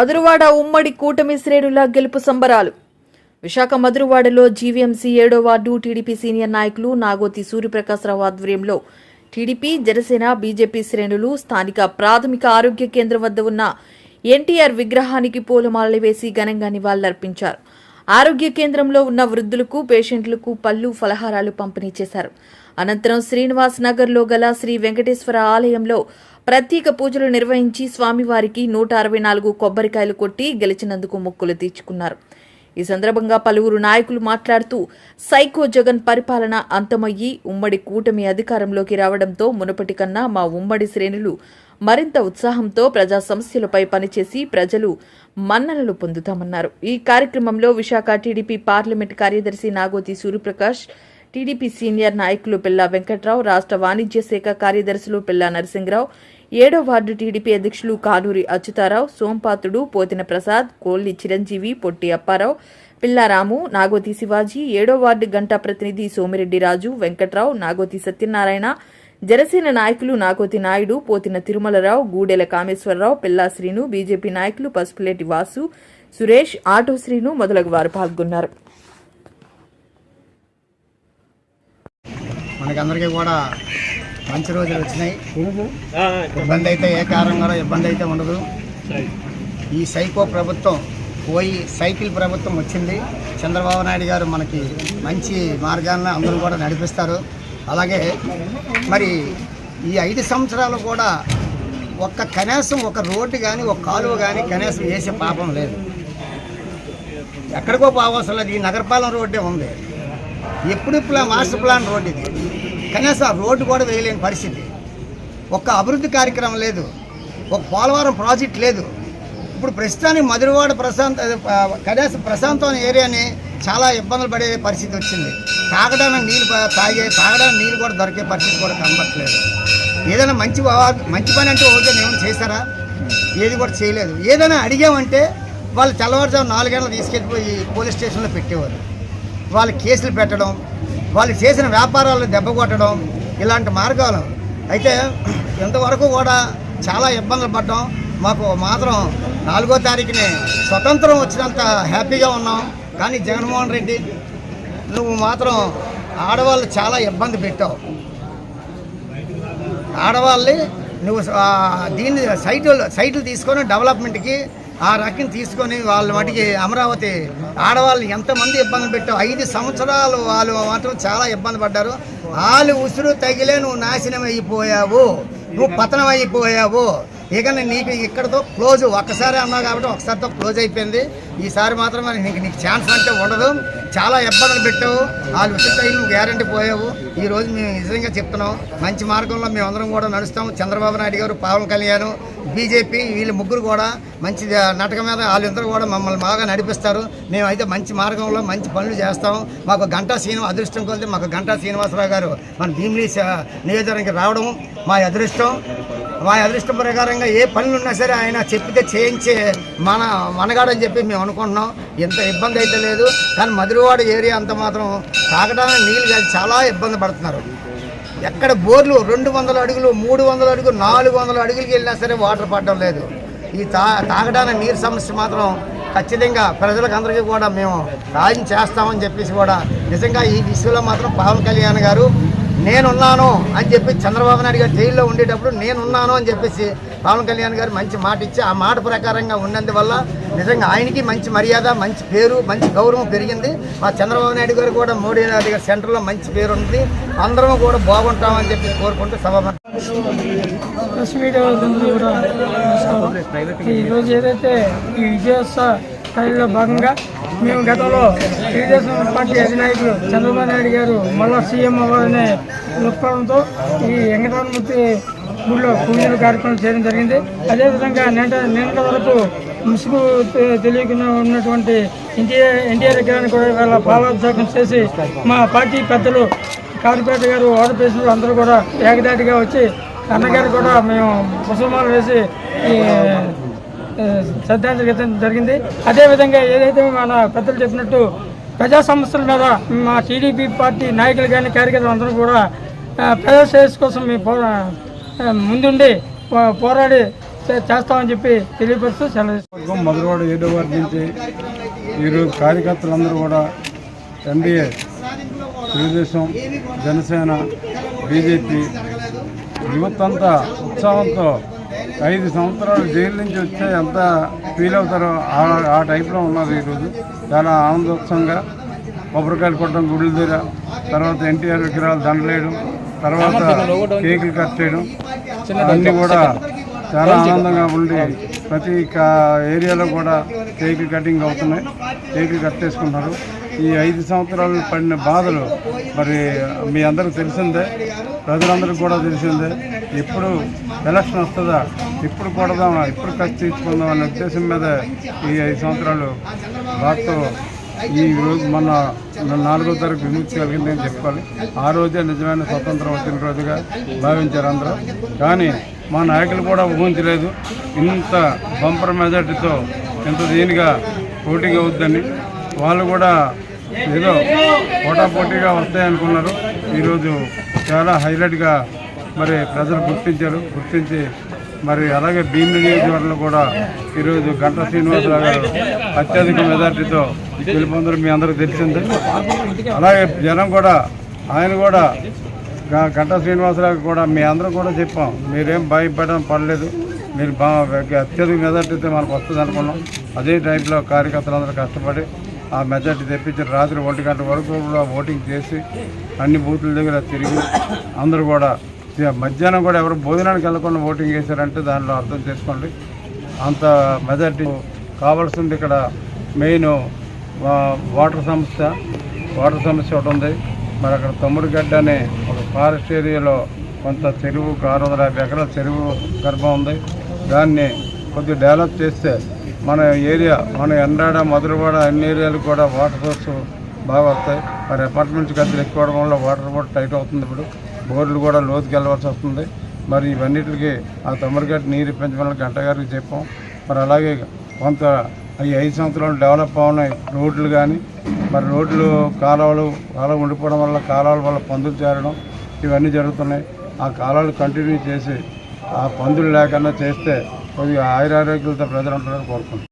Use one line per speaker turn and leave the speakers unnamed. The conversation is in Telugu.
మధురవాడ ఉమ్మడి కూటమి శ్రేణుల గెలుపు సంబరాలు. విశాఖ మధురవాడలో జీవీఎంసీ ఏడో వార్డు టీడీపీ సీనియర్ నాయకులు నాగోతి సూర్యప్రకాశరావు ఆధ్వర్యంలో టీడీపీ జనసేన బీజేపీ శ్రేణులు స్థానిక ప్రాథమిక ఆరోగ్య కేంద్రం వద్ద ఉన్న ఎన్టీఆర్ విగ్రహానికి పూలమాలలు వేసి ఘనంగా నివాళులర్పించారు. ఆరోగ్య కేంద్రంలో ఉన్న వృద్ధులకు పేషెంట్లకు పళ్ళు ఫలహారాలు పంపిణీ చేశారు. అనంతరం శ్రీనివాస్ నగర్లో గల శ్రీ వెంకటేశ్వర ఆలయంలో ప్రత్యేక పూజలు నిర్వహించి స్వామివారికి నూట అరవై నాలుగు కొబ్బరికాయలు కొట్టి గెలిచినందుకు మొక్కులు తీర్చుకున్నారు. ఈ సందర్భంగా పలువురు నాయకులు మాట్లాడుతూ సైకో జగన్ పరిపాలన అంతమయ్యి ఉమ్మడి కూటమి అధికారంలోకి రావడంతో మునుపటి కన్నా మా ఉమ్మడి శ్రేణులు మరింత ఉత్సాహంతో ప్రజా సమస్యలపై పనిచేసి ప్రజలు మన్ననలు పొందుతామన్నారు. ఈ కార్యక్రమంలో విశాఖ టీడీపీ పార్లమెంట్ కార్యదర్శి నాగోతి సూర్యప్రకాష్ టీడీపీ సీనియర్ నాయకులు పిల్లా వెంకట్రావు రాష్ట్ర వాణిజ్య శాఖ కార్యదర్శులు పిల్లా నరసింహరావు ఏడో వార్డు టీడీపీ అధ్యక్షులు కానూరి అచ్యుతారావు సోంపాతుడు పోతిన ప్రసాద్ కోల్లి చిరంజీవి పొట్టి అప్పారావు పిల్లారాము నాగోతి శివాజీ ఏడో వార్డు గంటా ప్రతినిధి సోమిరెడ్డి రాజు వెంకట్రావు నాగోతి సత్యనారాయణ జనసేన నాయకులు నాగోతి నాయుడు పోతిన తిరుమలరావు గూడెల కామేశ్వరరావు పిల్లా శ్రీను బీజేపీ నాయకులు పసుపులేటి వాసు సురేష్ ఆటో శ్రీను మొదలగు వారు పాల్గొన్నారు.
మనకందరికీ కూడా మంచి రోజులు వచ్చినాయి. ఇబ్బంది అయితే ఏ కారణంగా ఇబ్బంది అయితే ఉండదు. ఈ సైకో ప్రభుత్వం పోయి సైకిల్ ప్రభుత్వం వచ్చింది. చంద్రబాబు నాయుడు గారు మనకి మంచి మార్గాలను అందరూ కూడా నడిపిస్తారు. అలాగే మరి ఈ ఐదు సంవత్సరాలు కూడా ఒక్క కనీసం ఒక రోడ్డు కానీ ఒక కాలువ కానీ కనీసం వేసే పాపం లేదు. ఎక్కడికో పోవలసిన లేదు ఈ నగరపాలెం రోడ్డే ఉంది. ఎప్పుడు ప్లా- మాస్టర్ ప్లాన్ రోడ్డు ఇది. కనీసం ఆ రోడ్డు కూడా వేయలేని పరిస్థితి. ఒక్క అభివృద్ధి కార్యక్రమం లేదు. ఒక పోలవరం ప్రాజెక్ట్ లేదు. ఇప్పుడు ప్రస్తుతానికి మధురవాడ ప్రశాంత్ కనీసం ప్రశాంతం ఏరియాని చాలా ఇబ్బందులు పడే పరిస్థితి వచ్చింది. తాగడానికి నీళ్ళు తాగే తాగడానికి నీళ్ళు కూడా దొరికే పరిస్థితి కూడా కనబట్టలేదు ఏదైనా మంచి మంచి పని అంటే ఓకే ఏమైనా చేశారా? ఏది కూడా చేయలేదు. ఏదైనా అడిగామంటే వాళ్ళు తెల్లవారుజాము నాలుగేళ్ళు తీసుకెళ్ళిపోయి పోలీస్ స్టేషన్లో పెట్టేవారు. వాళ్ళు కేసులు పెట్టడం వాళ్ళు చేసిన వ్యాపారాలను దెబ్బ కొట్టడం ఇలాంటి మార్గాలు. అయితే ఇంతవరకు కూడా చాలా ఇబ్బందులు పడ్డాం. మాకు మాత్రం నాలుగో తారీఖునే స్వతంత్రం వచ్చినంత హ్యాపీగా ఉన్నాం. కానీ జగన్మోహన్ రెడ్డి నువ్వు మాత్రం ఆడవాళ్ళు చాలా ఇబ్బంది పెట్టావు. ఆడవాళ్ళని నువ్వు దీన్ని సైట్లు సైట్లు తీసుకొని డెవలప్మెంట్కి ఆ రకం తీసుకొని వాళ్ళ మటుకి అమరావతి ఆడవాళ్ళు ఎంతమంది ఇబ్బంది పెట్టావు ఐదు సంవత్సరాలు వాళ్ళు మాత్రం చాలా ఇబ్బంది పడ్డారు. వాళ్ళు ఉసురు తగిలే నువ్వు నాశనం అయిపోయావు. నువ్వు పతనం అయిపోయావు. ఇక నీకు ఇక్కడతో క్లోజ్ ఒక్కసారి అన్నావు కాబట్టి ఒకసారితో క్లోజ్ అయిపోయింది. ఈసారి మాత్రం నీకు నీకు ఛాన్స్ అంటే ఉండదు. చాలా ఇబ్బందులు పెట్టావు. వాళ్ళు విషయంలో నువ్వు గ్యారంటీ పోయావు. ఈ రోజు మేము నిజంగా చెప్తున్నాం. మంచి మార్గంలో మేమందరం కూడా నడుస్తాం. చంద్రబాబు నాయుడు గారు పవన్ కళ్యాణ్ బీజేపీ వీళ్ళు ముగ్గురు కూడా మంచి నాటకం మీద వాళ్ళిద్దరు కూడా మమ్మల్ని బాగా నడిపిస్తారు. మేమైతే మంచి మార్గంలో మంచి పనులు చేస్తాం. మాకు గంటా శ్రీనివాస అదృష్టం కొలితే మాకు గంటా శ్రీనివాసరావు గారు మన భీమిలీ నియోజకవర్గానికి రావడం మా అదృష్టం. మా అదృష్టం ప్రకారంగా ఏ పనులు ఉన్నా సరే ఆయన చెప్పితే చేయించే మన మనగాడని చెప్పి మేము అనుకుంటున్నాం. ఎంత ఇబ్బంది అయితే లేదు. కానీ మధురవాడ ఏరియా అంత మాత్రం తాగడానికి నీళ్ళు కానీ చాలా ఇబ్బంది పడుతున్నారు. ఎక్కడ బోర్లు రెండు వందల అడుగులు మూడు వందల అడుగులు నాలుగు వందల అడుగులకి వెళ్ళినా సరే వాటర్ పడడం లేదు. ఈ తా తాగడానికి నీరు సమస్య మాత్రం ఖచ్చితంగా ప్రజలకు అందరికీ కూడా మేము రాజ్యం చేస్తామని చెప్పేసి కూడా నిజంగా ఈ విషయంలో మాత్రం పవన్ కళ్యాణ్ గారు నేనున్నాను అని చెప్పి చంద్రబాబు నాయుడు గారు జైల్లో ఉండేటప్పుడు నేనున్నాను అని చెప్పేసి పవన్ కళ్యాణ్ గారు మంచి మాట ఇచ్చి ఆ మాట ప్రకారంగా ఉన్నందువల్ల నిజంగా ఆయనకి మంచి మర్యాద మంచి పేరు మంచి గౌరవం పెరిగింది. మా చంద్రబాబు నాయుడు గారు కూడా మోడీ నాయుడు గారి సెంటర్లో మంచి పేరు ఉంది. అందరం కూడా బాగుంటామని చెప్పి కోరుకుంటూ సభ
ఈరోజు ఏదైతే ఈ విజయోత్సవ స్థాయిలో భాగంగా మేము గతంలో తెలుగుదేశం పార్టీ అధినాయకులు చంద్రబాబు నాయుడు గారు మళ్ళా సీఎం అవ్వాలనే దృక్పథంతో ఈ వెంకటరమూర్తి ఊళ్ళో పూజలు కార్యక్రమం చేయడం జరిగింది. అదేవిధంగా నిన్న నిన్నటి వరకు ముసుగు తెలియకుండా ఉన్నటువంటి ఎన్టీఆర్ ఎన్టీఆర్ విగ్రహాన్ని కూడా ఇవాళ పాలాభిషేకం చేసి మా పార్టీ పెద్దలు కారుపేట గారు ఓడపేసిన అందరూ కూడా ఏకదాటిగా వచ్చి అన్నగారు కూడా మేము ముసల్మాన్లు వేసి శ్రద్ధాంజలి జరిగింది. అదేవిధంగా ఏదైతే మన పెద్దలు చెప్పినట్టు ప్రజా సమస్యల మీద మా టీడీపీ పార్టీ నాయకులు కానీ కార్యకర్తలు అందరూ కూడా ప్రజా శ్రేయస్సు కోసం మేము ముందుండి పోరాడి చేస్తామని చెప్పి తెలియపరుస్తూ సెలవు
మధురవాడ ఏడో వార్డు నుంచి ఈరోజు కార్యకర్తలందరూ కూడా ఎన్డీఏ తెలుగుదేశం జనసేన బీజేపీ యువతంతా ఉత్సాహంతో ఐదు సంవత్సరాలు జైలు నుంచి వస్తే ఎంత ఫీల్ అవుతారో ఆ ఆ టైప్లో ఉన్నారు ఈరోజు. చాలా ఆనందోత్సవంగా కొబ్బరికాయలు కొట్టడం గుడుల దగ్గర తర్వాత ఎన్టీఆర్ విగ్రహాలు దండలేయడం తర్వాత కేకులు కట్ చేయడం. అన్నీ కూడా చాలా ఆనందంగా ఉండి ప్రతి ఏరియాలో కూడా కేకులు కటింగ్ అవుతున్నాయి. కేకులు కట్ చేసుకుంటున్నారు. ఈ ఐదు సంవత్సరాలు పడిన బాధలు మరి మీ అందరికి తెలిసిందే. ప్రజలందరికీ కూడా తెలిసిందే. ఎప్పుడు ఎలక్షన్ వస్తుందా? ఇప్పుడు కొడదామా? ఇప్పుడు ఖర్చు తీర్చుకుందాం అనే ఉద్దేశం మీద ఈ ఐదు సంవత్సరాలు బాధతో ఈ రోజు మన నాలుగో తారీఖు విముక్తి కలిగిందని చెప్పాలి. ఆ రోజే నిజమైన స్వతంత్రం వచ్చిన రోజుగా భావించారు అందరూ. కానీ మా నాయకులు కూడా ఊహించలేదు ఇంత బంపర్ మెజార్టీతో ఇంత దీనిగా పోటీగా అవుద్దని. వాళ్ళు కూడా ఏదో పోటాపోటీగా వస్తాయనుకున్నారు ఈరోజు చాలా హైలైట్గా మరి ప్రజలు గుర్తించారు. గుర్తించి మరి అలాగే భీమిలి నియోజకవర్గంలో కూడా ఈరోజు గంటా శ్రీనివాసరావు గారు అత్యధిక మెజార్టీతో గెలుపొందరు మీ అందరికీ తెలిసిందే. అలాగే జనం కూడా ఆయన కూడా గంటా శ్రీనివాసరావు కూడా మీ అందరం కూడా చెప్పాం మీరేం భయపడడం పడలేదు. మీరు అత్యధిక మెజార్టీతో మనకు వస్తుంది అనుకున్నాం. అదే టైంలో కార్యకర్తలందరూ కష్టపడి ఆ మెజార్టీ తెప్పించి రాత్రి ఒంటి గంట వరకు కూడా ఓటింగ్ చేసి అన్ని బూతుల దగ్గర తిరిగి అందరూ కూడా మధ్యాహ్నం కూడా ఎవరు భోజనానికి వెళ్ళకుండా ఓటింగ్ చేశారంటే దానిలో అర్థం చేసుకోండి. అంత మెజార్టీ కావాల్సింది ఇక్కడ మెయిన్ వాటర్ సమస్య. వాటర్ సమస్య ఒకటి ఉంది. మరి అక్కడ తమ్ముడిగడ్డ అనే ఒక ఫారెస్ట్ ఏరియాలో కొంత చెరువు ఆరు వందల యాభై ఎకరాల చెరువు గర్భం ఉంది. దాన్ని కొద్దిగా డెవలప్ చేస్తే మన ఏరియా మన ఎండాడ మధురవాడ అన్ని ఏరియాలు కూడా వాటర్ సోర్స్ బాగా వస్తాయి. మరి అపార్ట్మెంట్స్ గద్దలు ఎక్కువ వల్ల వాటర్ కూడా టైట్ అవుతుంది ఇప్పుడు. బోర్లు కూడా లోతుకి వెళ్ళవలసి వస్తుంది. మరి ఇవన్నిటికి ఆ తమరిగడ్డ నీరు పెంచమని గంట గారికి చెప్పాం. మరి అలాగే కొంత ఈ ఐదు సంవత్సరాలు డెవలప్ అవునాయి రోడ్లు కానీ మరి రోడ్లు కాలువలు కాలువ ఉండిపోవడం వల్ల కాలువల వల్ల పందులు చేరడం ఇవన్నీ జరుగుతున్నాయి. ఆ కాలువలు కంటిన్యూ చేసి ఆ పందులు లేకుండా చేస్తే కొద్దిగా ఆయురారోగ్యాలతో ప్రజలు ఉంటారని కోరుకుంటున్నాం